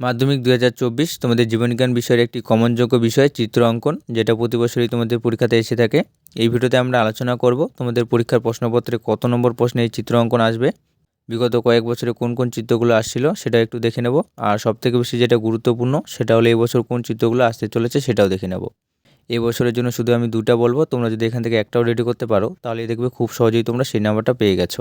মাধ্যমিক দু হাজার চব্বিশ তোমাদের জীবনজ্ঞান বিষয়ের একটি কমনযোগ্য বিষয়, চিত্র অঙ্কন, যেটা প্রতি বছরই তোমাদের পরীক্ষাতে এসে থাকে। এই ভিডিওতে আমরা আলোচনা করব তোমাদের পরীক্ষার প্রশ্নপত্রে কত নম্বর প্রশ্নে এই চিত্র অঙ্কন আসবে, বিগত কয়েক বছরে কোন কোন চিত্রগুলো আসছিল সেটা একটু দেখে নেব, আর সবথেকে বেশি যেটা গুরুত্বপূর্ণ সেটা হলো এই বছর কোন চিত্রগুলো আসতে চলেছে সেটাও দেখে নেব। এই বছরের জন্য শুধু আমি দুটা বলব, তোমরা যদি এখান থেকে একটাও রেডি করতে পারো তাহলে দেখবে খুব সহজেই তোমরা সেই নাম্বারটা পেয়ে গেছো।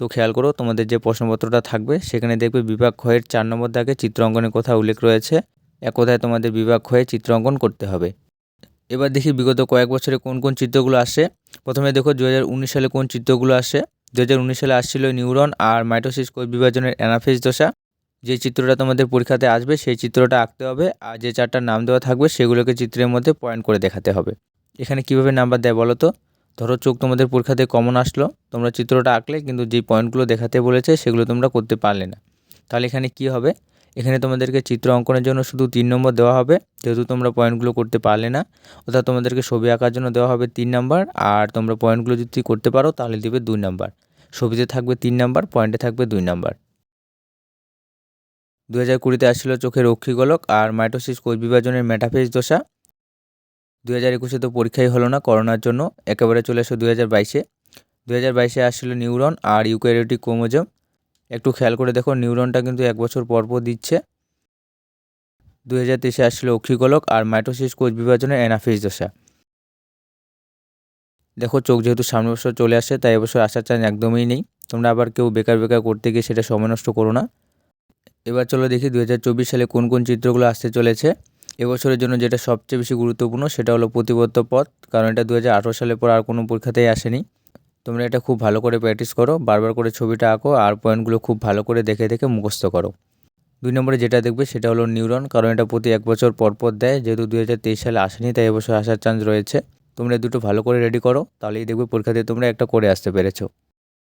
তো খেয়াল করো, তোমাদের যে প্রশ্নপত্রটা থাকবে, সেখানে দেখবে বিভাগ ক্ষয়ের চার নম্বর দাগে চিত্র অঙ্কনের কথা উল্লেখ রয়েছে। এক কথায় তোমাদের বিভাগ ক্ষয়ে চিত্র অঙ্কন করতে হবে। এবার দেখি বিগত কয়েক বছরে কোন কোন চিত্রগুলো আসে। প্রথমে দেখো দু হাজার উনিশ সালে কোন চিত্রগুলো আসে। দু হাজার উনিশ সালে আসছিল নিউরন আর মাইটোসিস কোষ বিভাজনের অ্যানাফেজ দশা। যে চিত্রটা তোমাদের পরীক্ষাতে আসবে, সেই চিত্রটা আঁকতে হবে আর যে চারটা নাম দেওয়া থাকবে, সেগুলোকে চিত্রের মধ্যে পয়েন্ট করে দেখাতে হবে। এখানে কীভাবে নাম্বার দেয় বলো তো? ধরো চোখ তোমাদের পরীক্ষাতে কমন আসলো, তোমরা চিত্রটা আঁকলে কিন্তু যেই পয়েন্টগুলো দেখাতে বলেছে সেগুলো তোমরা করতে পারলে না। তাহলে এখানে কি হবে? এখানে তোমাদেরকে চিত্র অঙ্কনের জন্য শুধু তিন নম্বর দেওয়া হবে, যেহেতু তোমরা পয়েন্টগুলো করতে পারলে না। অর্থাৎ তোমাদেরকে ছবি আঁকার জন্য দেওয়া হবে তিন নাম্বার, আর তোমরা পয়েন্টগুলো যদি করতে পারো তাহলে দেবে দুই নাম্বার। ছবিতে থাকবে তিন নাম্বার পয়েন্টে থাকবে দুই নাম্বার। দু হাজার কুড়িতে আসছিল চোখের অক্ষিগোলক আর মাইটোসিস কোষ বিভাজনের মেটাফেজ দশা। দু হাজার একুশে তো পরীক্ষাই হলো না করোনার জন্য। একেবারে চলে এসো দু হাজার বাইশে। দু হাজার বাইশে আসছিল নিউরন আর ইউক্যারিওটিক ক্রোমোজোম। একটু খেয়াল করে দেখো, নিউরনটা কিন্তু এক বছর পর পর দিচ্ছে। দু হাজার তেইশে আসছিল অক্ষিগোলক আর মাইটোসিস কোষ বিভাজনের অ্যানাফিস দশা। দেখো, চোখ যেহেতু সামনের বছর চলে আসে, তাই এবছর আসার চান্স একদমই নেই। তোমরা আবার কেউ বেকার বেকার করতে গিয়ে সেটা সময় নষ্ট করো না। এবার চলো দেখি দু হাজার চব্বিশ সালে কোন কোন চিত্রগুলো আসতে চলেছে। এবছরের জন্য যেটা সবচেয়ে বেশি গুরুত্বপূর্ণ সেটা হলো প্রতিবদ্ধ পথ, কারণ এটা দু সালের পর আর কোনো পরীক্ষাতেই আসেনি। তোমরা এটা খুব ভালো করে প্র্যাকটিস করো, বারবার করে ছবিটা আঁকো আর পয়েন্টগুলো খুব ভালো করে দেখে দেখে মুখস্থ করো। দুই নম্বরে যেটা দেখবে সেটা হলো নিউরন, কারণ এটা প্রতি এক বছর পর পর দেয়, যেহেতু দু হাজার তেইশ সালে আসেনি তাই এবছর আসার চান্স রয়েছে। তোমরা দুটো ভালো করে রেডি করো, তাহলেই দেখবে পরীক্ষাতে তোমরা একটা করে আসতে পেরেছ।